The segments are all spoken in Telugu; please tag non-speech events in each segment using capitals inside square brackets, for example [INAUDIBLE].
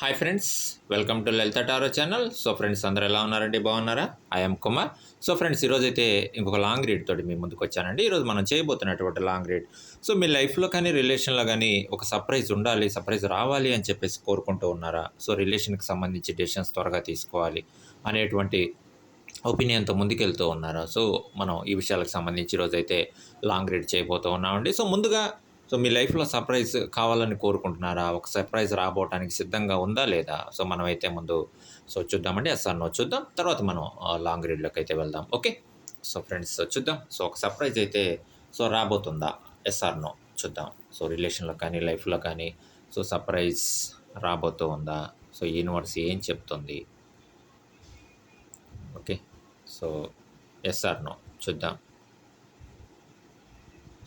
Hi friends welcome to Lalitha tarot channel so friends అందరూ ఎలా ఉన్నారండి? బాగున్నారా? ఐఎమ్ కుమార్ సో ఫ్రెండ్స్ ఈరోజు అయితే ఇంకొక లాంగ్ రీడ్ తోటి మీ ముందుకు వచ్చానండి. ఈరోజు మనం చేయబోతున్నటువంటి లాంగ్ రీడ్ సో మీ లైఫ్లో కానీ రిలేషన్లో కానీ ఒక సర్ప్రైజ్ ఉండాలి సర్ప్రైజ్ రావాలి అని చెప్పేసి కోరుకుంటూ ఉన్నారా? సో రిలేషన్కి సంబంధించి డెసిషన్స్ త్వరగా తీసుకోవాలి అనేటువంటి ఒపీనియన్తో ముందుకెళ్తూ ఉన్నారా? సో మనం ఈ విషయాలకు సంబంధించి ఈరోజు అయితే లాంగ్ రీడ్ చేయబోతూ ఉన్నామండి. సో ముందుగా సో మీ లైఫ్లో సర్ప్రైజ్ కావాలని కోరుకుంటున్నారా? ఒక సర్ప్రైజ్ రాబోవడానికి సిద్ధంగా ఉందా లేదా? సో మనం అయితే ముందు సో చూద్దామండి. ఎస్ఆర్ నో చూద్దాం. తర్వాత మనం లాంగ్ రీడ్లోకి అయితే వెళ్దాం. ఓకే? సో ఫ్రెండ్స్ చూద్దాం. సో ఒక సర్ప్రైజ్ అయితే సో రాబోతుందా? Yes or no. చూద్దాం. సో రిలేషన్లో కానీ లైఫ్లో కానీ సో సర్ప్రైజ్ రాబోతూ ఉందా? సో యూనివర్స్ ఏం చెప్తుంది? Okay? So yes or no. చూద్దాం.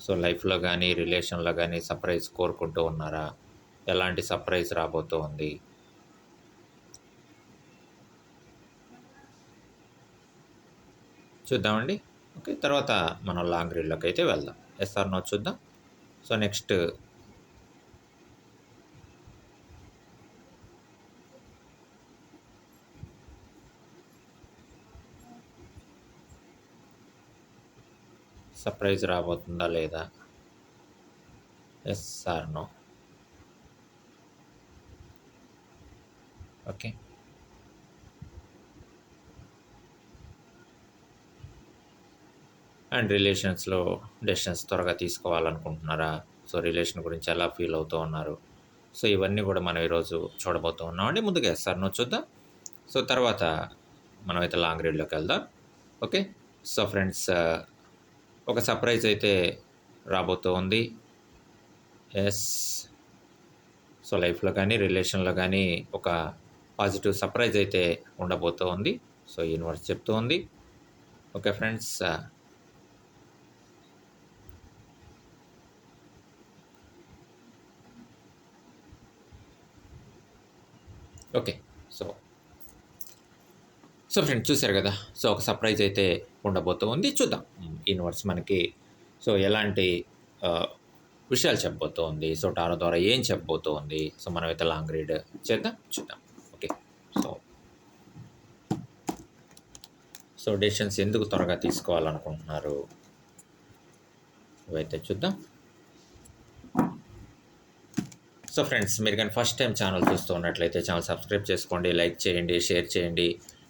సో లైఫ్లో కానీ రిలేషన్లో కానీ సర్ప్రైజ్ కోరుకుంటూ ఉన్నారా? ఎలాంటి సర్ప్రైజ్ రాబోతూ ఉంది? చూద్దామండి. ఓకే తర్వాత మనం లాంగ్ రీల్లోకి అయితే వెళ్దాం. ఎస్ఆర్ నో చూద్దాం. సో నెక్స్ట్ సర్ప్రైజ్ రాబోతుందా లేదా? Yes or no okay and రిలేషన్స్లో decisions త్వరగా తీసుకోవాలనుకుంటున్నారా? సో రిలేషన్ గురించి ఎలా ఫీల్ అవుతూ ఉన్నారు? సో ఇవన్నీ కూడా మనం ఈరోజు చూడబోతూ ఉన్నామండి ముందుగా ఎస్ఆర్ నో చూద్దాం. సో తర్వాత మనమైతే లాంగ్ రీడ్లోకి వెళ్దాం. ఓకే సో ఫ్రెండ్స్ ఒక సర్ప్రైజ్ అయితే రాబోతూ ఉంది. ఎస్ సో లైఫ్లో కానీ రిలేషన్లో కానీ ఒక పాజిటివ్ సర్ప్రైజ్ అయితే ఉండబోతూ ఉంది. సో యూనివర్స్ చెప్తూ ఉంది. Okay friends. Okay. So friends చూశారు కదా? సో ఒక సర్ప్రైజ్ అయితే ఉండబోతూ ఉంది. చూద్దాం. యూనివర్స్ మనకి సో ఎలాంటి విషయాలు చెప్పబోతూ ఉంది? సో టారో ద్వారా ఏం చెప్పబోతూ ఉంది? సో మనమైతే లాంగ్ రీడ్ చేద్దాం. చూద్దాం. ఓకే. సో సో డెసిషన్స్ ఎందుకు త్వరగా తీసుకోవాలనుకుంటున్నారు? ఇవైతే చూద్దాం. సో ఫ్రెండ్స్ మీరు కానీ ఫస్ట్ టైం ఛానల్ చూస్తూ ఉన్నట్లయితే ఛానల్ సబ్స్క్రైబ్ చేసుకోండి లైక్ చేయండి షేర్ చేయండి.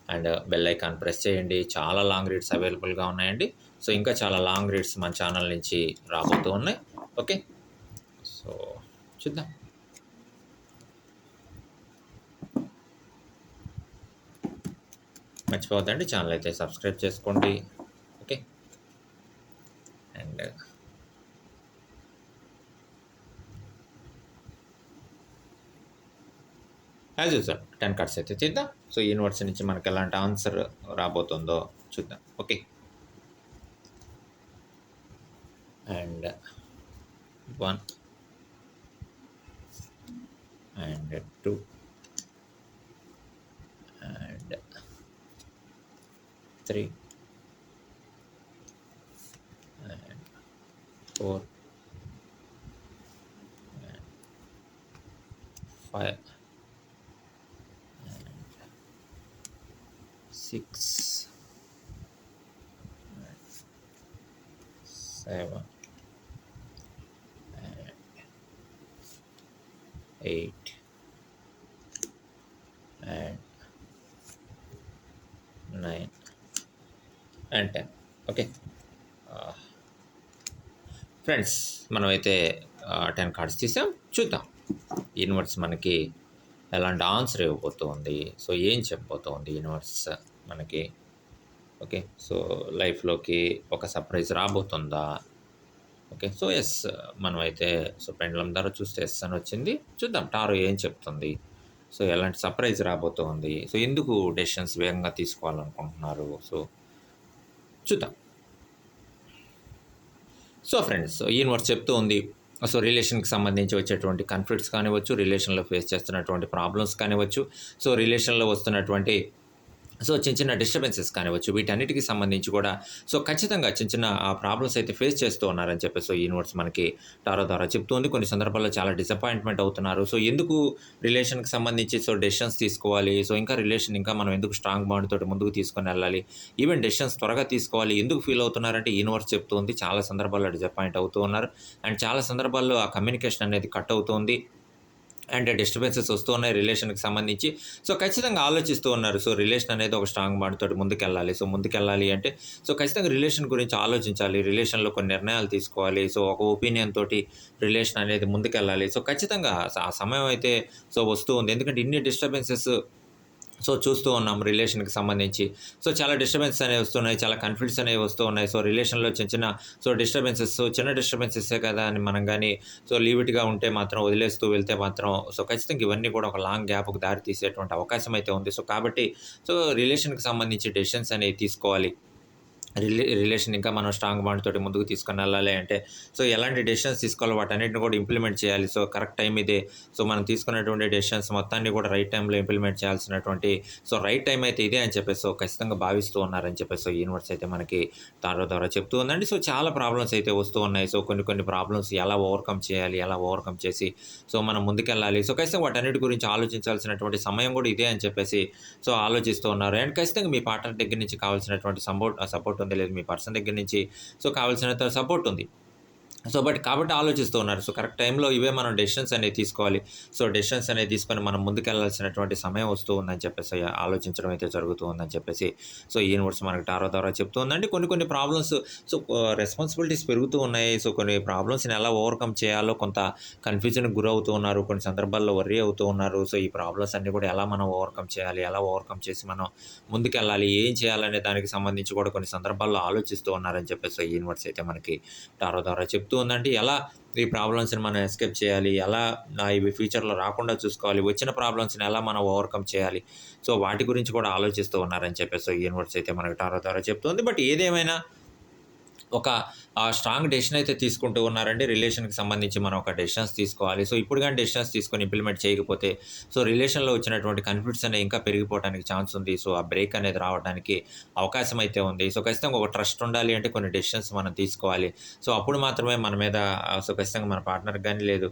అండ్ బెల్ ఐకాన్ ప్రెస్ చేయండి. చాలా లాంగ్ రీడ్స్ అవైలబుల్గా ఉన్నాయండి. సో ఇంకా చాలా లాంగ్ రీడ్స్ మన ఛానల్ నుంచి రాబోతూ ఉన్నాయి. ఓకే? సో చూద్దాం. మర్చిపోవద్దండి. ఛానల్ అయితే సబ్స్క్రైబ్ చేసుకోండి okay and as usual ten cards అయితే తీద్దాం. సో యూనివర్స్ నుంచి మనకు ఎలాంటి ఆన్సర్ రాబోతుందో చూద్దాం. Okay. And one and two and three and four friends మనమైతే టెన్ కార్డ్స్ తీసాం. చూద్దాం. యూనివర్స్ మనకి ఎలాంటి ఆన్సర్ ఇవ్వబోతోంది. సో ఏం చెప్పబోతోంది యూనివర్స్ మనకి? ఓకే. సో లైఫ్లోకి ఒక సర్ప్రైజ్ రాబోతుందా? ఓకే. సో ఎస్ మనం అయితే సో పెండ్లం ధర చూస్తే ఎస్ అని వచ్చింది. చూద్దాం. టారో ఏం చెప్తుంది? సో ఎలాంటి సర్ప్రైజ్ రాబోతోంది? సో ఎందుకు డెసిషన్స్ వేగంగా తీసుకోవాలనుకుంటున్నారు? సో చూద్దాం. సో ఫ్రెండ్స్ యూనివర్స్ చెప్తూ ఉంది. సో రిలేషన్కి సంబంధించి వచ్చేటువంటి కాన్ఫ్లిక్ట్స్ కానివచ్చు రిలేషన్లో ఫేస్ చేస్తున్నటువంటి ప్రాబ్లమ్స్ కానివచ్చు సో రిలేషన్లో వస్తున్నటువంటి సో చిన్న చిన్న డిస్టర్బెన్సెస్ కానివచ్చు వీటన్నిటికి సంబంధించి కూడా. సో ఖచ్చితంగా చిన్న చిన్న ప్రాబ్లమ్స్ అయితే ఫేస్ చేస్తూ ఉన్నారని చెప్పేసి సో యూనివర్స్ మనకి టారో ద్వారా చెప్తుంది. కొన్ని సందర్భాల్లో చాలా డిసప్పాయింట్మెంట్ అవుతున్నారు. సో ఎందుకు రిలేషన్కి సంబంధించి సో డెసిషన్స్ తీసుకోవాలి? సో ఇంకా రిలేషన్ ఇంకా మనం ఎందుకు స్ట్రాంగ్ బాండ్ తోటి ముందుకు తీసుకొని వెళ్ళాలి? ఈవెన్ డెసిషన్స్ త్వరగా తీసుకోవాలి. ఎందుకు ఫీల్ అవుతున్నారంటే యూనివర్స్ చెప్తుంది. చాలా సందర్భాల్లో డిసప్పాయింట్ అవుతూ ఉన్నారు. అండ్ చాలా సందర్భాల్లో ఆ కమ్యూనికేషన్ అనేది కట్ అవుతుంది. అండ్ డిస్టర్బెన్సెస్ వస్తూ ఉన్నాయి రిలేషన్కి సంబంధించి. సో ఖచ్చితంగా ఆలోచిస్తూ ఉన్నారు. సో రిలేషన్ అనేది ఒక స్ట్రాంగ్ బాండ్తో ముందుకెళ్ళాలి. సో ముందుకెళ్ళాలి అంటే సో ఖచ్చితంగా రిలేషన్ గురించి ఆలోచించాలి. రిలేషన్లో కొన్ని నిర్ణయాలు తీసుకోవాలి. సో ఒక ఒపీనియన్ తోటి రిలేషన్ అనేది ముందుకెళ్ళాలి. సో ఖచ్చితంగా ఆ సమయం అయితే సో వస్తూ ఉంది. ఎందుకంటే ఇన్ని డిస్టర్బెన్సెస్ సో చూస్తూ ఉన్నాం రిలేషన్కి సంబంధించి. సో చాలా డిస్టర్బెన్స్ అనేవి వస్తున్నాయి చాలా కన్ఫ్లిక్ట్స్ అనేవి వస్తూ ఉన్నాయి. సో రిలేషన్లో చిన్న చిన్న సో డిస్టర్బెన్సెస్ చిన్న డిస్టర్బెన్సెసే కదా అని మనం కానీ సో లీవిట్గా ఉంటే మాత్రం వదిలేస్తూ వెళ్తే మాత్రం సో ఖచ్చితంగా ఇవన్నీ కూడా ఒక లాంగ్ గ్యాప్కి దారి తీసేటువంటి అవకాశం అయితే ఉంది. సో కాబట్టి సో రిలేషన్కి సంబంధించి డెసిషన్స్ అనేవి తీసుకోవాలి. రిలే రిలేషన్ ఇంకా మనం స్ట్రాంగ్ బాండ్ తోటి ముందుకు తీసుకొని వెళ్ళాలి అంటే సో ఎలాంటి డెసిషన్స్ తీసుకోవాలి? వాటన్నిటిని కూడా ఇంప్లిమెంట్ చేయాలి. సో కరెక్ట్ టైం ఇదే. సో మనం తీసుకున్నటువంటి డెసిషన్స్ మొత్తాన్ని కూడా రైట్ టైంలో ఇంప్లిమెంట్ చేయాల్సినటువంటి సో రైట్ టైం అయితే ఇదే అని చెప్పేసి సో ఖచ్చితంగా భావిస్తూ ఉన్నారని చెప్పేసి సో యూనివర్స్ అయితే మనకి దాని ద్వారా చెప్తూ ఉందండి. సో చాలా ప్రాబ్లమ్స్ అయితే వస్తూ ఉన్నాయి. సో కొన్ని కొన్ని ప్రాబ్లమ్స్ ఎలా ఓవర్కమ్ చేయాలి? ఎలా ఓవర్కమ్ చేసి సో మనం ముందుకెళ్ళాలి? సో ఖచ్చితంగా వాటన్నిటి గురించి ఆలోచించాల్సినటువంటి సమయం కూడా ఇదే అని చెప్పేసి సో ఆలోచిస్తూ ఉన్నారు. అండ్ ఖచ్చితంగా మీ పార్ట్నర్ దగ్గర నుంచి కావాల్సినటువంటి సపోర్ట్ సపోర్ట్ ఉంది లేదు మీ పర్సన్ దగ్గర నుంచి. సో కావాల్సినంత సపోర్ట్ ఉంది. సో బట్ కాబట్టి ఆలోచిస్తూ ఉన్నారు. సో కరెక్ట్ టైంలో ఇవే మనం డెసిషన్స్ అనేవి తీసుకోవాలి. సో డెసిషన్స్ అనేవి తీసుకొని మనం ముందుకెళ్ళాల్సినటువంటి సమయం వస్తూ ఉందని చెప్పేసి ఆలోచించడం అయితే జరుగుతూ ఉందని చెప్పేసి సో ఈ యూనివర్స్ మనకి టారో ద్వారా చెప్తూ ఉందండి. కొన్ని కొన్ని ప్రాబ్లమ్స్ సో రెస్పాన్సిబిలిటీస్ పెరుగుతూ ఉన్నాయి. సో కొన్ని ప్రాబ్లమ్స్ని ఎలా ఓవర్కమ్ చేయాలో కొంత కన్ఫ్యూజన్కి గురవుతూ ఉన్నారు. కొన్ని సందర్భాల్లో వర్రీ అవుతూ ఉన్నారు. సో ఈ ప్రాబ్లమ్స్ అన్నీ కూడా ఎలా మనం ఓవర్కమ్ చేయాలి? ఎలా ఓవర్కమ్ చేసి మనం ముందుకెళ్ళాలి? ఏం చేయాలనే దానికి సంబంధించి కూడా కొన్ని సందర్భాల్లో ఆలోచిస్తూ ఉన్నారని చెప్పేసి ఈ యూనివర్స్ అయితే మనకి టారో ద్వారా చెప్తూ ఉందంటే ఎలా ఈ ప్రాబ్లమ్స్ని మనం ఎస్కేప్ చేయాలి? ఎలా ఇవి ఫ్యూచర్లో రాకుండా చూసుకోవాలి? వచ్చిన ప్రాబ్లమ్స్ని ఎలా మనం ఓవర్కమ్ చేయాలి? సో వాటి గురించి కూడా ఆలోచిస్తూ ఉన్నారని చెప్పేసి సో యూనివర్స్ అయితే మనకి టారో ద్వారా చెప్తుంది. బట్ ఏదేమైనా ఒక స్ట్రాంగ్ డెసిషన్ అయితే తీసుకుంటూ ఉన్నారండి. రిలేషన్కి సంబంధించి మనం ఒక డెసిషన్స్ తీసుకోవాలి. సో ఇప్పుడు కానీ డెసిషన్స్ తీసుకొని ఇంప్లిమెంట్ చేయకపోతే సో రిలేషన్లో వచ్చినటువంటి కన్ఫ్లిక్ట్స్ అనేవి ఇంకా పెరిగిపోవడానికి ఛాన్స్ ఉంది. సో ఆ బ్రేక్ అనేది రావడానికి అవకాశం అయితే ఉంది. సో ఖచ్చితంగా ఒక ట్రస్ట్ ఉండాలి అంటే కొన్ని డెసిషన్స్ మనం తీసుకోవాలి. సో అప్పుడు మాత్రమే మన మీద సో ఖచ్చితంగా మన పార్ట్నర్ కానీ లేదు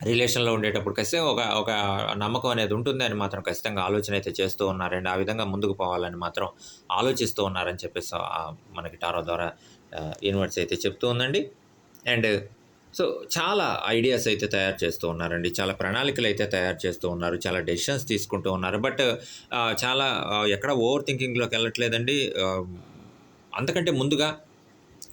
రిలేషన్లో ఉండేటప్పుడు ఖచ్చితంగా ఒక ఒక నమ్మకం అనేది ఉంటుందని మాత్రం ఖచ్చితంగా ఆలోచన అయితే చేస్తూ ఉన్నారండి. ఆ విధంగా ముందుకు పోవాలని మాత్రం ఆలోచిస్తూ ఉన్నారని చెప్పేసి మనకి టారో ద్వారా యూనివర్స్ అయితే చెప్తూ ఉందండి. అండ్ సో చాలా ఐడియాస్ అయితే తయారు చేస్తూ ఉన్నారండి. చాలా ప్రణాళికలు అయితే తయారు చేస్తూ ఉన్నారు. చాలా డెసిషన్స్ తీసుకుంటూ ఉన్నారు. బట్ చాలా ఎక్కడ ఓవర్ థింకింగ్లోకి వెళ్ళట్లేదండి. అంతకంటే ముందుగా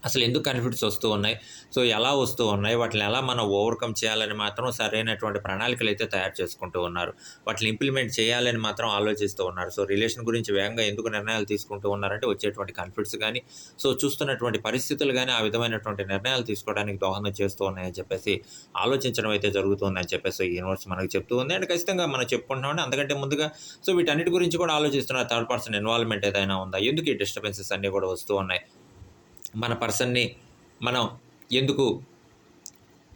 అసలు ఎందుకు కన్ఫ్లిక్ట్స్ వస్తూ ఉన్నాయి? సో ఎలా వస్తూ ఉన్నాయి? వాటిని ఎలా మనం ఓవర్కమ్ చేయాలని మాత్రం సరైనటువంటి ప్రణాళికలు అయితే తయారు చేసుకుంటూ ఉన్నారు. వాటిని ఇంప్లిమెంట్ చేయాలని మాత్రం ఆలోచిస్తూ ఉన్నారు. సో రిలేషన్ గురించి వేగంగా ఎందుకు నిర్ణయాలు తీసుకుంటూ ఉన్నారంటే వచ్చేటువంటి కన్ఫ్లిక్ట్స్ కానీ సో చూస్తున్నటువంటి పరిస్థితులు కానీ ఆ విధమైనటువంటి నిర్ణయాలు తీసుకోవడానికి దోహదం చేస్తూ ఉన్నాయని చెప్పేసి ఆలోచించడం అయితే జరుగుతుందని చెప్పేసి యూనివర్స్ మనకు చెప్తూ ఉంది. అండ్ ఖచ్చితంగా మనం చెప్పుకుంటున్నామంటే అంతకంటే ముందుగా సో వీటన్నిటి గురించి కూడా ఆలోచిస్తున్నారు థర్డ్ పర్సన్ ఇన్వాల్వ్మెంట్ ఏదైనా ఉందా? ఎందుకు ఈ డిస్టర్బెన్సెస్ అన్నీ కూడా వస్తూ ఉన్నాయి? మన పర్సన్ని మనం ఎందుకు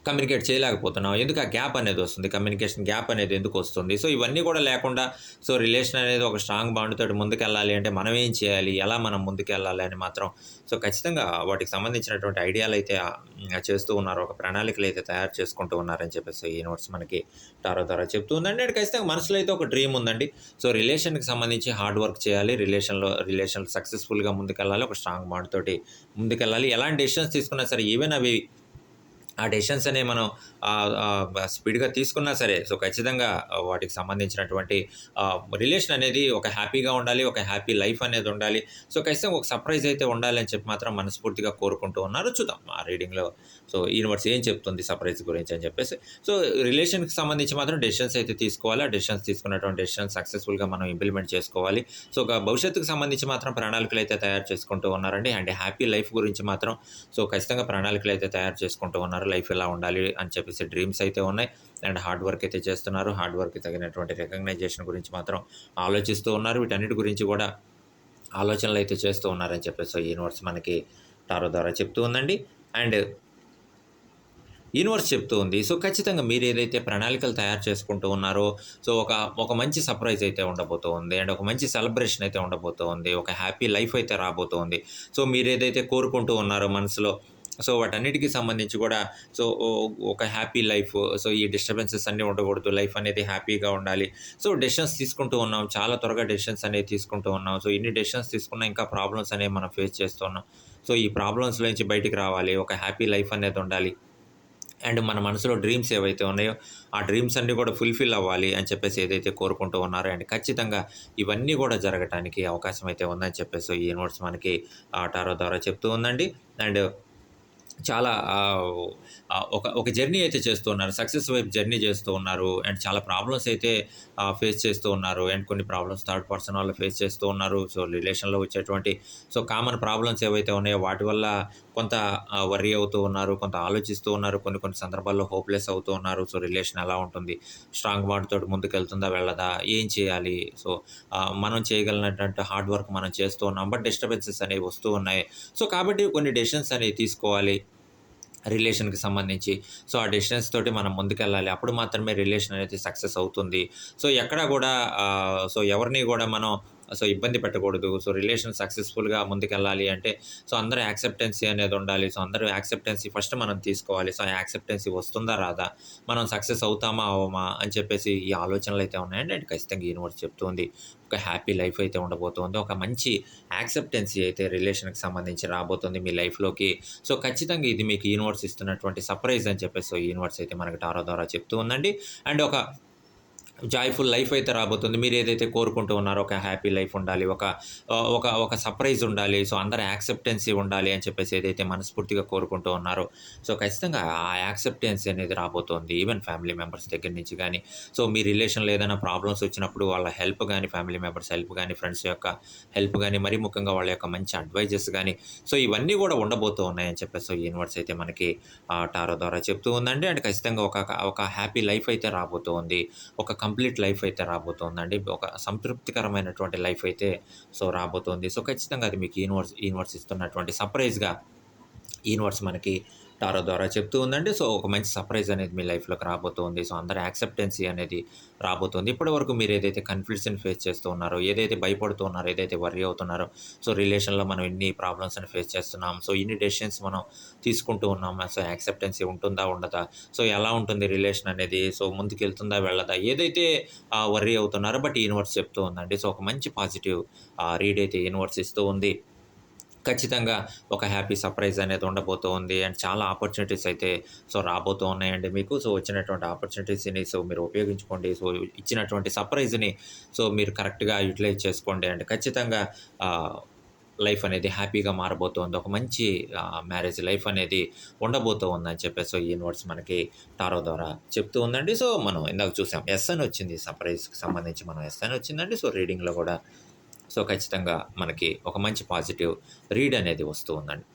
కమ్యూనికేట్ చేయలేకపోతున్నాం ఎందుకు ఆ గ్యాప్ అనేది వస్తుంది? కమ్యూనికేషన్ గ్యాప్ అనేది ఎందుకు వస్తుంది? సో ఇవన్నీ కూడా లేకుండా సో రిలేషన్ అనేది ఒక స్ట్రాంగ్ బాండ్ తోటి ముందుకెళ్ళాలి అంటే మనం ఏం చేయాలి? ఎలా మనం ముందుకెళ్ళాలి అని మాత్రం సో ఖచ్చితంగా వాటికి సంబంధించినటువంటి ఐడియాలు అయితే చేస్తూ ఉన్నారు. ఒక ప్రణాళికలు అయితే తయారు చేసుకుంటూ ఉన్నారని చెప్పేసి ఈ నోట్స్ మనకి టారో ద్వారా చెప్తూ ఉందండి. అండ్ ఖచ్చితంగా మనసులో అయితే ఒక డ్రీమ్ ఉందండి. సో రిలేషన్కి సంబంధించి హార్డ్ వర్క్ చేయాలి. రిలేషన్లో రిలేషన్ సక్సెస్ఫుల్గా ముందుకెళ్ళాలి. ఒక స్ట్రాంగ్ బాండ్ తోటి ముందుకెళ్ళాలి. ఎలాంటి డెసిషన్స్ తీసుకున్నా సరే ఈవెన్ అవి ఆ డెసిషన్స్ అనేవి మనం స్పీడ్గా తీసుకున్నా సరే సో ఖచ్చితంగా వాటికి సంబంధించినటువంటి రిలేషన్ అనేది ఒక హ్యాపీగా ఉండాలి ఒక హ్యాపీ లైఫ్ అనేది ఉండాలి. సో ఖచ్చితంగా ఒక సర్ప్రైజ్ అయితే ఉండాలి అని చెప్పి మాత్రం మనస్ఫూర్తిగా కోరుకుంటూ ఉన్నారు. చూద్దాం ఆ రీడింగ్లో సో యూనివర్స్ ఏం చెప్తుంది సర్ప్రైజ్ గురించి అని చెప్పేసి. సో రిలేషన్కి సంబంధించి మాత్రం డెసిషన్స్ అయితే తీసుకోవాలి. ఆ డెసిషన్స్ తీసుకున్నటువంటి డెసిషన్స్ సక్సెస్ఫుల్గా మనం ఇంప్లిమెంట్ చేసుకోవాలి. సో ఒక భవిష్యత్తుకు సంబంధించి మాత్రం ప్రణాళికలు అయితే తయారు చేసుకుంటూ ఉన్నారండి. అండ్ హ్యాపీ లైఫ్ గురించి మాత్రం సో ఖచ్చితంగా ప్రణాళికలు అయితే తయారు చేసుకుంటూ ఉన్నారు. లైఫ్ ఎలా ఉండాలి అని చెప్పేసి డ్రీమ్స్ అయితే ఉన్నాయి. అండ్ హార్డ్ వర్క్ అయితే చేస్తున్నారు. హార్డ్ వర్క్ తగినటువంటి రికగ్నైజేషన్ గురించి మాత్రం ఆలోచిస్తూ ఉన్నారు. వీటన్నిటి గురించి కూడా ఆలోచనలు అయితే చేస్తూ ఉన్నారని చెప్పేసి సో యూనివర్స్ మనకి టారో ద్వారా చెప్తూ ఉందండి. అండ్ యూనివర్స్ చెప్తూ ఉంది. సో ఖచ్చితంగా మీరు ఏదైతే ప్రణాళికలు తయారు చేసుకుంటూ ఉన్నారో సో ఒక ఒక మంచి సర్ప్రైజ్ అయితే ఉండబోతూ ఉంది. అండ్ ఒక మంచి సెలబ్రేషన్ అయితే ఉండబోతూ ఉంది. ఒక హ్యాపీ లైఫ్ అయితే రాబోతోంది సో మీరు ఏదైతే కోరుకుంటూ ఉన్నారో మనసులో సో వాటన్నిటికీ సంబంధించి కూడా సో ఒక హ్యాపీ లైఫ్ సో ఈ డిస్టర్బెన్సెస్ అన్నీ ఉండకూడదు లైఫ్ అనేది హ్యాపీగా ఉండాలి. సో డెసిషన్స్ తీసుకుంటూ ఉన్నాం చాలా త్వరగా డెసిషన్స్ అనేవి తీసుకుంటూ ఉన్నాం. సో ఇన్ని డెసిషన్స్ తీసుకున్నా ఇంకా ప్రాబ్లమ్స్ అనేవి మనం ఫేస్ చేస్తున్నాం సో ఈ ప్రాబ్లమ్స్ నుంచి బయటికి రావాలి ఒక హ్యాపీ లైఫ్ అనేది ఉండాలి. అండ్ మన మనసులో డ్రీమ్స్ ఏవైతే ఉన్నాయో ఆ డ్రీమ్స్ అన్నీ కూడా ఫుల్ఫిల్ అవ్వాలి అని చెప్పేసి ఏదైతే కోరుకుంటూ ఉన్నారో అండ్ ఖచ్చితంగా ఇవన్నీ కూడా జరగటానికి అవకాశం అయితే ఉందని చెప్పేసి ఈ యూనివర్స్ మనకి ఆ టారో ద్వారా చెప్తూ ఉందండి. అండ్ చాలా ఒక ఒక జర్నీ అయితే చేస్తూ ఉన్నారు. సక్సెస్ వైపు జర్నీ చేస్తూ ఉన్నారు. అండ్ చాలా ప్రాబ్లమ్స్ అయితే ఫేస్ చేస్తూ ఉన్నారు. అండ్ కొన్ని ప్రాబ్లమ్స్ థర్డ్ పర్సన్ వాళ్ళు ఫేస్ చేస్తూ ఉన్నారు. సో రిలేషన్లో వచ్చేటువంటి సో కామన్ ప్రాబ్లమ్స్ ఏవైతే ఉన్నాయో వాటి వల్ల కొంత వర్రీ అవుతూ ఉన్నారు. కొంత ఆలోచిస్తూ ఉన్నారు. కొన్ని కొన్ని సందర్భాల్లో హోప్లెస్ అవుతూ ఉన్నారు. సో రిలేషన్ ఎలా ఉంటుంది? స్ట్రాంగ్ బాండ్ తోటి ముందుకు వెళ్తుందా వెళ్ళదా? ఏం చేయాలి? సో మనం చేయగలిగినటువంటి హార్డ్ వర్క్ మనం చేస్తూ ఉన్నాం. బట్ డిస్టర్బెన్సెస్ అనేవి వస్తూ ఉన్నాయి. సో కాబట్టి కొన్ని డెసిషన్స్ అనేవి తీసుకోవాలి. రిలేషన్కి సంబంధించి. సో ఆ డెసిషన్స్ తోటి మనం ముందుకెళ్ళాలి. అప్పుడు మాత్రమే రిలేషన్ అనేది సక్సెస్ అవుతుంది. సో ఎక్కడ కూడా సో ఎవరిని కూడా మనం సో ఇబ్బంది పెట్టకూడదు. సో రిలేషన్ సక్సెస్ఫుల్గా ముందుకెళ్ళాలి అంటే సో అందరూ యాక్సెప్టెన్సీ అనేది ఉండాలి. సో అందరూ యాక్సెప్టెన్సీ ఫస్ట్ మనం తీసుకోవాలి. సో ఆ యాక్సెప్టెన్సీ వస్తుందా రాదా? మనం సక్సెస్ అవుతామా అవమా? అని చెప్పేసి ఈ ఆలోచనలు అయితే ఉన్నాయండి. అండ్ ఖచ్చితంగా యూనివర్స్ చెప్తుంది. ఒక హ్యాపీ లైఫ్ అయితే ఉండబోతోంది. ఒక మంచి యాక్సెప్టెన్సీ అయితే రిలేషన్కి సంబంధించి రాబోతుంది మీ లైఫ్లోకి. సో ఖచ్చితంగా ఇది మీకు యూనివర్స్ ఇస్తున్నటువంటి సర్ప్రైజ్ అని చెప్పేసి సో యూనివర్స్ అయితే మనకి టారో ద్వారా చెప్తూ ఉందండి. అండ్ ఒక జాయ్ఫుల్ లైఫ్ అయితే రాబోతుంది. మీరు ఏదైతే కోరుకుంటూ ఉన్నారో ఒక హ్యాపీ లైఫ్ ఉండాలి ఒక ఒక ఒక సర్ప్రైజ్ ఉండాలి సో అందరి యాక్సెప్టెన్సీ ఉండాలి అని చెప్పేసి ఏదైతే మనస్ఫూర్తిగా కోరుకుంటూ ఉన్నారో సో ఖచ్చితంగా ఆ యాక్సెప్టెన్సీ అనేది రాబోతోంది. ఈవెన్ ఫ్యామిలీ మెంబర్స్ దగ్గర నుంచి కానీ సో మీ రిలేషన్లో ఏదైనా ప్రాబ్లమ్స్ వచ్చినప్పుడు వాళ్ళ హెల్ప్ కానీ ఫ్యామిలీ మెంబర్స్ హెల్ప్ కానీ ఫ్రెండ్స్ యొక్క హెల్ప్ కానీ మరీ ముఖ్యంగా వాళ్ళ యొక్క మంచి అడ్వైజెస్ కానీ సో ఇవన్నీ కూడా ఉండబోతూ ఉన్నాయని చెప్పేసి సో యూనివర్స్ అయితే మనకి ఆ, టారో ద్వారా చెప్తూ ఉందండి. అండ్ ఖచ్చితంగా ఒక ఒక హ్యాపీ లైఫ్ అయితే రాబోతూ ఉంది ఒక కంప్లీట్ లైఫ్ అయితే రాబోతోందండి. ఒక సంతృప్తికరమైనటువంటి లైఫ్ అయితే సో రాబోతోంది. సో ఖచ్చితంగా అది మీకు యూనివర్స్ యూనివర్స్ ఇస్తున్నటువంటి సర్ప్రైజ్గా యూనివర్స్ మనకి టారో ద్వారా చెప్తూ ఉందండి. సో ఒక మంచి సర్ప్రైజ్ అనేది మీ లైఫ్లోకి రాబోతోంది. సో అందరి యాక్సెప్టెన్సీ అనేది రాబోతుంది. ఇప్పటి వరకు మీరు ఏదైతే కన్ఫ్యూషన్ ఫేస్ చేస్తూ ఉన్నారో ఏదైతే భయపడుతూ ఉన్నారో ఏదైతే వర్రీ అవుతున్నారో సో రిలేషన్లో మనం ఎన్ని ప్రాబ్లమ్స్ని ఫేస్ చేస్తున్నాం సో ఇన్ని డెసిషన్స్ మనం తీసుకుంటూ ఉన్నాం సో యాక్సెప్టెన్సీ ఉంటుందా ఉండదా సో ఎలా ఉంటుంది రిలేషన్ అనేది సో ముందుకు వెళ్తుందా వెళ్ళదా ఏదైతే వర్రీ అవుతున్నారో బట్ యూనివర్స్ చెప్తూ ఉందండి. సో ఒక మంచి పాజిటివ్ రీడ్ అయితే యూనివర్స్ ఇస్తూ ఉంది. ఖచ్చితంగా ఒక హ్యాపీ సర్ప్రైజ్ అనేది ఉండబోతూ ఉంది అండ్ చాలా ఆపర్చునిటీస్ అయితే సో రాబోతూ ఉన్నాయండి మీకు. సో వచ్చినటువంటి ఆపర్చునిటీస్ని సో మీరు ఉపయోగించుకోండి. సో ఇచ్చినటువంటి సర్ప్రైజ్ని సో మీరు కరెక్ట్గా యూటిలైజ్ చేసుకోండి. అండ్ ఖచ్చితంగా లైఫ్ అనేది హ్యాపీగా మారబోతోంది. ఒక మంచి మ్యారేజ్ లైఫ్ అనేది ఉండబోతూ ఉందని చెప్పేసి సో యూనివర్స్ మనకి టారో ద్వారా చెప్తూ ఉందండి. సో మనం ఇందాక చూసాం ఎస్ అని వచ్చింది. సర్ప్రైజ్కి సంబంధించి మనం ఎస్ అని వచ్చిందండి. సో రీడింగ్లో కూడా సో ఖచ్చితంగా మనకి ఒక మంచి పాజిటివ్ రీడ్ అనేది వస్తూ ఉందండి.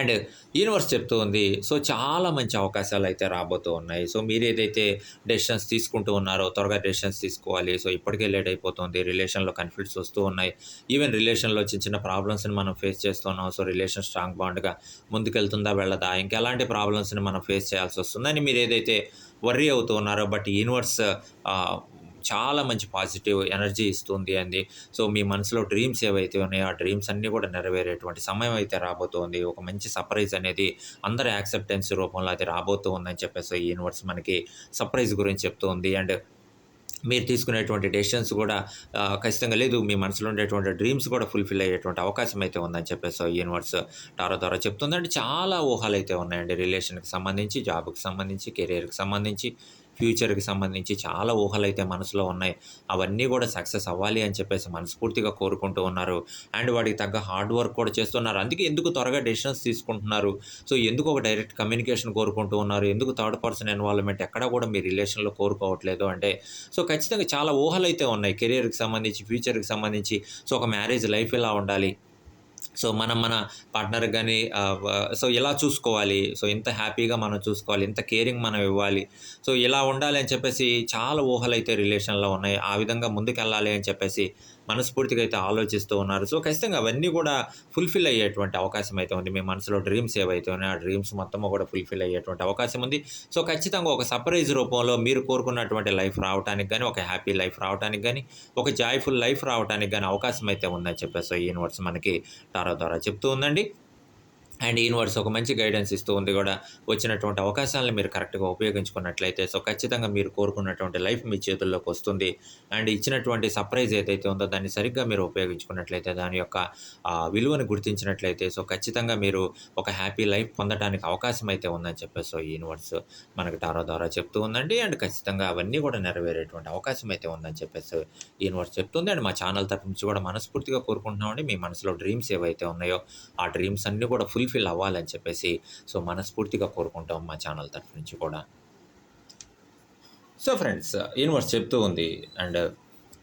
అండ్ యూనివర్స్ చెప్తూ ఉంది సో చాలా మంచి అవకాశాలు అయితే రాబోతూ ఉన్నాయి. సో మీరు ఏదైతే డెసిషన్స్ తీసుకుంటూ ఉన్నారో త్వరగా డెసిషన్స్ తీసుకోవాలి. సో ఇప్పటికే లేట్ అయిపోతుంది రిలేషన్లో కన్ఫ్లిక్ట్స్ వస్తూ ఉన్నాయి. ఈవెన్ రిలేషన్లో చిన్న చిన్న ప్రాబ్లమ్స్ని మనం ఫేస్ చేస్తున్నాం. సో రిలేషన్ స్ట్రాంగ్ బాండ్గా ముందుకెళ్తుందా వెళ్ళదా? ఇంకెలాంటి ప్రాబ్లమ్స్ని మనం ఫేస్ చేయాల్సి వస్తుందని మీరు ఏదైతే వర్రీ అవుతూ ఉన్నారో బట్ యూనివర్స్ చాలా మంచి పాజిటివ్ ఎనర్జీ ఇస్తుంది అంది సో మీ మనసులో డ్రీమ్స్ ఏవైతే ఉన్నాయో ఆ డ్రీమ్స్ అన్నీ కూడా నెరవేరేటువంటి సమయం అయితే రాబోతోంది. ఒక మంచి సర్ప్రైజ్ అనేది అందరి యాక్సెప్టెన్స్ రూపంలో అది రాబోతుందని చెప్పేసి ఈ యూనివర్స్ మనకి సర్ప్రైజ్ గురించి చెప్తూ ఉంది అండ్ మీరు తీసుకునేటువంటి డెసిషన్స్ కూడా ఖచ్చితంగా లేదు. మీ మనసులో ఉండేటువంటి డ్రీమ్స్ కూడా ఫుల్ఫిల్ అయ్యేటువంటి అవకాశం అయితే ఉందని చెప్పేసి యూనివర్స్ టారో ద్వారా చెప్తుందండి చాలా ఊహలు అయితే ఉన్నాయండి. రిలేషన్కి సంబంధించి జాబ్కి సంబంధించి కెరీర్కి సంబంధించి. ఫ్యూచర్కి సంబంధించి చాలా ఊహలు అయితే మనసులో ఉన్నాయి. అవన్నీ కూడా సక్సెస్ అవ్వాలి అని చెప్పేసి మనస్ఫూర్తిగా కోరుకుంటూ ఉన్నారు. అండ్ వాడికి తగ్గ హార్డ్ వర్క్ కూడా చేస్తున్నారు. అందుకే ఎందుకు త్వరగా డెసిషన్స్ తీసుకుంటున్నారు? సో ఎందుకు ఒక డైరెక్ట్ కమ్యూనికేషన్ కోరుకుంటూ ఉన్నారు? ఎందుకు థర్డ్ పర్సన్ ఇన్వాల్వ్మెంట్ ఎక్కడా కూడా మీ రిలేషన్లో కోరుకోవట్లేదు అంటే? సో ఖచ్చితంగా చాలా ఊహలు అయితే ఉన్నాయి. కెరియర్కి సంబంధించి ఫ్యూచర్కి సంబంధించి. సో ఒక మ్యారేజ్ లైఫ్ ఎలా ఉండాలి? సో మనం మన పార్ట్నర్ కానీ సో ఎలా చూసుకోవాలి? సో ఇంత హ్యాపీగా మనం చూసుకోవాలి? ఇంత కేరింగ్ మనం ఇవ్వాలి? సో ఇలా ఉండాలి అని చెప్పేసి చాలా ఊహలు అయితే రిలేషన్లో ఉన్నాయి. ఆ విధంగా ముందుకెళ్ళాలి అని చెప్పేసి మనస్ఫూర్తిగా అయితే ఆలోచిస్తూ ఉన్నారు. సో ఖచ్చితంగా అవన్నీ కూడా ఫుల్ఫిల్ అయ్యేటువంటి అవకాశం అయితే ఉంది. మీ మనసులో డ్రీమ్స్ ఏవైతే ఉన్నాయో ఆ డ్రీమ్స్ మొత్తం కూడా ఫుల్ఫిల్ అయ్యేటువంటి అవకాశం ఉంది. సో ఖచ్చితంగా ఒక సర్ప్రైజ్ రూపంలో మీరు కోరుకున్నటువంటి లైఫ్ రావడానికి కానీ ఒక హ్యాపీ లైఫ్ రావడానికి కానీ ఒక జాయ్ఫుల్ లైఫ్ రావడానికి కానీ అవకాశం అయితే ఉందని చెప్పేసి ఈ యూనివర్స్ మనకి టారో ద్వారా చెప్తూ ఉందండి. అండ్ యూనివర్స్ ఒక మంచి గైడెన్స్ ఇస్తూ ఉంది కూడా. వచ్చినటువంటి అవకాశాలను మీరు కరెక్ట్గా ఉపయోగించుకున్నట్లయితే సో ఖచ్చితంగా మీరు కోరుకున్నటువంటి లైఫ్ మీ చేతుల్లోకి వస్తుంది. అండ్ ఇచ్చినటువంటి సర్ప్రైజ్ ఏదైతే ఉందో దాన్ని సరిగ్గా మీరు ఉపయోగించుకున్నట్లయితే దాని యొక్క విలువను గుర్తించినట్లయితే సో ఖచ్చితంగా మీరు ఒక హ్యాపీ లైఫ్ పొందడానికి అవకాశం అయితే ఉందని చెప్పేసి సో యూనివర్స్ మనకి టారో ద్వారా చెప్తూ ఉందండి. అండ్ ఖచ్చితంగా అవన్నీ కూడా నెరవేరేటువంటి అవకాశం అయితే ఉందని చెప్పేసి యూనివర్స్ చెప్తుంది. అండ్ మా ఛానల్ తరపు నుంచి కూడా మనస్ఫూర్తిగా కోరుకుంటున్నామండి. మీ మనసులో డ్రీమ్స్ ఏవైతే ఉన్నాయో ఆ డ్రీమ్స్ అన్నీ కూడా ఫుల్ ఫుల్ఫిల్ అవ్వాలని చెప్పేసి సో మనస్ఫూర్తిగా కోరుకుంటాం మా ఛానల్ తరఫు నుంచి కూడా. సో ఫ్రెండ్స్ యూనివర్స్ చెప్తూ ఉంది అండ్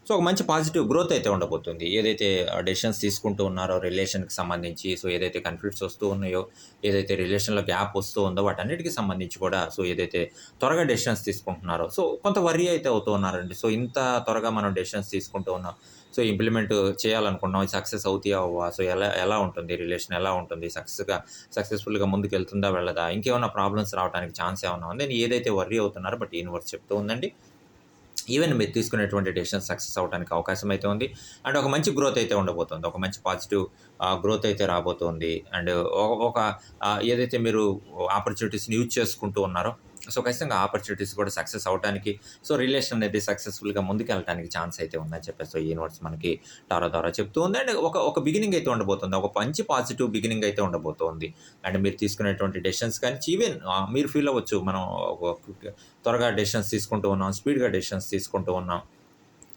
సో ఒక మంచి పాజిటివ్ గ్రోత్ అయితే ఉండబోతుంది. ఏదైతే డెసిషన్స్ తీసుకుంటూ ఉన్నారో రిలేషన్కి సంబంధించి సో ఏదైతే కన్ఫ్లిక్ట్స్ వస్తూ ఉన్నాయో ఏదైతే రిలేషన్లో గ్యాప్ వస్తూ ఉందో వాటన్నిటికి సంబంధించి కూడా సో ఏదైతే త్వరగా డెసిషన్స్ తీసుకుంటున్నారో సో కొంత వరి అయితే అవుతూ ఉన్నారండి. సో ఇంత త్వరగా మనం డెసిషన్స్ తీసుకుంటూ ఉన్నాం సో ఇంప్లిమెంట్ చేయాలనుకున్నాం సక్సెస్ అవుతాయా అవ్వా సో ఎలా ఎలా ఉంటుంది రిలేషన్ ఎలా ఉంటుంది? సక్సెస్గా సక్సెస్ఫుల్గా ముందుకు వెళ్తుందా వెళ్ళదా? ఇంకేమైనా ప్రాబ్లమ్స్ రావడానికి ఛాన్స్ ఏమైనా ఉంది? నేను ఏదైతే వర్రీ అవుతున్నారో బట్ యూనివర్స్ చెప్తూ ఉందండి. ఈవెన్ మీరు తీసుకునేటువంటి డెసిషన్ సక్సెస్ అవడానికి అవకాశం అయితే ఉంది. అండ్ ఒక మంచి గ్రోత్ అయితే ఉండబోతుంది. ఒక మంచి పాజిటివ్ గ్రోత్ అయితే రాబోతుంది. అండ్ ఒక- ఒక ఏదైతే మీరు ఆపర్చునిటీస్ని యూజ్ చేసుకుంటూ ఉన్నారో సో ఖచ్చితంగా ఆపర్చునిటీస్ కూడా సక్సెస్ అవడానికి సో రిలేషన్ అనేది సక్సెస్ఫుల్గా ముందుకెళ్ళడానికి ఛాన్స్ అయితే ఉందని చెప్పేసి సో ఈ యూనివర్స్ మనకి టారో ద్వారా చెప్తూ ఉంది. అండ్ ఒక ఒక బిగినింగ్ అయితే ఉండబోతుంది. ఒక మంచి పాజిటివ్ బిగినింగ్ అయితే ఉండబోతుంది. అండ్ మీరు తీసుకునేటువంటి డెసిషన్స్ కానీ ఈవెన్ మీరు ఫీల్ అవ్వచ్చు. మనం త్వరగా డెసిషన్స్ తీసుకుంటూ ఉన్నాం స్పీడ్గా డెసిషన్స్ తీసుకుంటూ ఉన్నాం.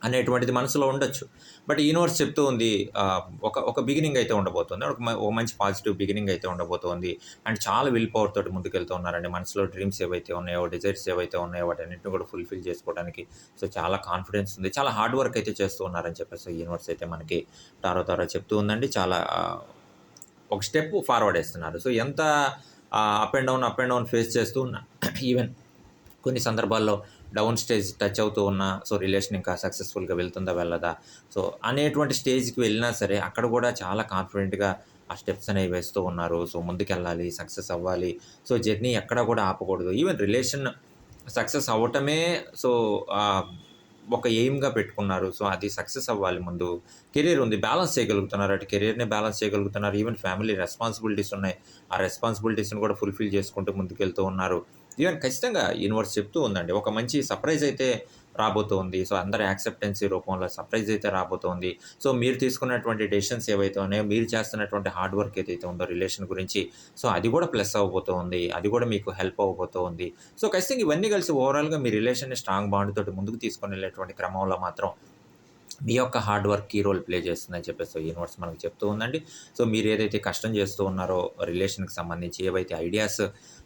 అనేటువంటిది మనసులో ఉండొచ్చు. బట్ యూనివర్స్ చెప్తూ ఉంది ఒక ఒక బిగినింగ్ అయితే ఉండబోతుంది. ఒక మ- ఒక మంచి పాజిటివ్ బిగినింగ్ అయితే ఉండబోతుంది. అండ్ చాలా విల్ పవర్ తోటి ముందుకెళ్తూ ఉన్నారండి మనసులో డ్రీమ్స్ ఏవైతే ఉన్నాయో డిజైర్స్ ఏవైతే ఉన్నాయో వాటన్నిటిని కూడా ఫుల్ఫిల్ చేసుకోవడానికి సో చాలా కాన్ఫిడెన్స్ ఉంది. చాలా హార్డ్ వర్క్ అయితే చేస్తూ ఉన్నారని చెప్పేసి యూనివర్స్ అయితే మనకి టారో తారో చెప్తూ ఉందండి. చాలా ఒక స్టెప్ ఫార్వర్డ్ వేస్తున్నారు. సో ఎంత up and down up and down face చేస్తూ ఉన్నా [CLEARS THROAT] ఈవెన్ కొన్ని సందర్భాల్లో డౌన్ స్టేజ్ టచ్ అవుతూ ఉన్నా సో రిలేషన్ ఇంకా సక్సెస్ఫుల్గా వెళ్తుందా వెళ్ళదా? సో అనేటువంటి స్టేజ్కి వెళ్ళినా సరే అక్కడ కూడా చాలా కాన్ఫిడెంట్గా ఆ స్టెప్స్ అనేవి వేస్తూ ఉన్నారు. సో ముందుకెళ్ళాలి సక్సెస్ అవ్వాలి. సో జర్నీ ఎక్కడ కూడా ఆపకూడదు. ఈవెన్ రిలేషన్ సక్సెస్ అవ్వటమే సో ఒక ఎయిమ్గా పెట్టుకున్నారు. సో అది సక్సెస్ అవ్వాలి ముందు. కెరీర్ ఉంది బ్యాలెన్స్ చేయగలుగుతున్నారు. అటు కెరీర్ని బ్యాలెన్స్ చేయగలుగుతున్నారు. ఈవెన్ ఫ్యామిలీ రెస్పాన్సిబిలిటీస్ ఉన్నాయి. ఆ రెస్పాన్సిబిలిటీస్ని కూడా ఫుల్ఫిల్ చేసుకుంటూ ముందుకెళ్తూ ఉన్నారు. ఈవెన్ ఖచ్చితంగా యూనివర్స్ చెప్తూ ఉందండి. ఒక మంచి సర్ప్రైజ్ అయితే రాబోతోంది. సో అందరి యాక్సెప్టెన్సీ రూపంలో సర్ప్రైజ్ అయితే రాబోతోంది. సో మీరు తీసుకున్నటువంటి డెసిషన్స్ ఏవైతే ఉన్నాయో మీరు చేస్తున్నటువంటి హార్డ్ వర్క్ ఏదైతే ఉందో రిలేషన్ గురించి సో అది కూడా ప్లస్ అవ్వబోతోంది. అది కూడా మీకు హెల్ప్ అవ్వబోతోంది. సో ఖచ్చితంగా ఇవన్నీ కలిసి ఓవరాల్గా మీ రిలేషన్ని స్ట్రాంగ్ బాండ్ తోటి ముందుకు తీసుకొని వెళ్ళేటువంటి క్రమంలో మాత్రం మీ యొక్క hard work key role play చేస్తుందని చెప్పేసి సో యూనివర్స్ మనకు చెప్తూ ఉందండి. సో మీరు ఏదైతే కష్టం చేస్తూ ఉన్నారో రిలేషన్కి సంబంధించి ఏవైతే ఐడియాస్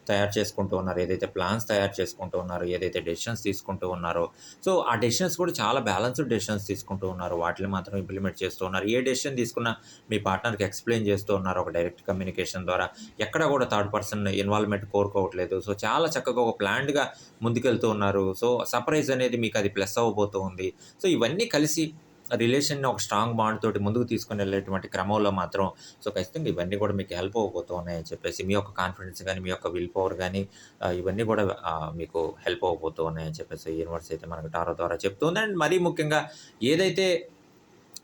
తయారు చేసుకుంటూ ఉన్నారు ఏదైతే ప్లాన్స్ తయారు చేసుకుంటూ ఉన్నారో ఏదైతే డెసిషన్స్ తీసుకుంటూ ఉన్నారో. సో ఆ డెసిషన్స్ కూడా చాలా బ్యాలెన్స్డ్ డెసిషన్స్ తీసుకుంటూ ఉన్నారు. వాటిని మాత్రం ఇంప్లిమెంట్ చేస్తూ ఉన్నారు. ఏ డెసిషన్ తీసుకున్నా మీ పార్ట్నర్కి ఎక్స్ప్లెయిన్ చేస్తూ ఉన్నారు ఒక డైరెక్ట్ కమ్యూనికేషన్ ద్వారా. ఎక్కడ కూడా థర్డ్ పర్సన్ ఇన్వాల్వ్మెంట్ కోరుకోవట్లేదు. సో చాలా చక్కగా ఒక ప్లాన్డ్గా ముందుకెళ్తూ ఉన్నారు. సో సర్ప్రైజ్ అనేది మీకు అది ప్లస్ అవ్వబోతూ ఉంది. సో ఇవన్నీ కలిసి రిలేషన్ని ఒక స్ట్రాంగ్ బాండ్ తోటి ముందుకు తీసుకుని వెళ్ళేటువంటి క్రమంలో మాత్రం సో ఖచ్చితంగా ఇవన్నీ కూడా మీకు హెల్ప్ అవ్వబోతూ ఉన్నాయని చెప్పేసి మీ యొక్క కాన్ఫిడెన్స్ కానీ మీ యొక్క విల్ పవర్ కానీ ఇవన్నీ కూడా మీకు హెల్ప్ అవ్వబోతూ ఉన్నాయని చెప్పేసి యూనివర్స్ అయితే మనకు టారో ద్వారా చెప్తుంది. అండ్ మరీ ముఖ్యంగా ఏదైతే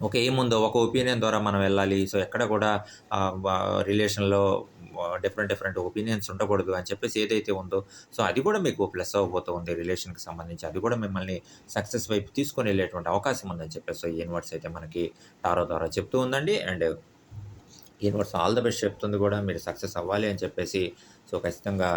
ఒక ఏముందో ఒక ఒపీనియన్ ద్వారా మనం వెళ్ళాలి. సో ఎక్కడ కూడా రిలేషన్లో డిఫరెంట్ డిఫరెంట్ ఒపీనియన్స్ ఉండకూడదు అని చెప్పేసి ఏదైతే ఉందో సో అది కూడా మీకు ప్లస్ అవ్వబోతుంది రిలేషన్కి సంబంధించి. అది కూడా మిమ్మల్ని సక్సెస్ వైపు తీసుకొని వెళ్ళేటువంటి అవకాశం ఉందని చెప్పేసి సో యూనివర్స్ అయితే మనకి టారో ద్వారా చెప్తూ ఉందండి. And universe all the best చెప్తుంది కూడా మీరు సక్సెస్ అవ్వాలి అని చెప్పేసి సో ఖచ్చితంగా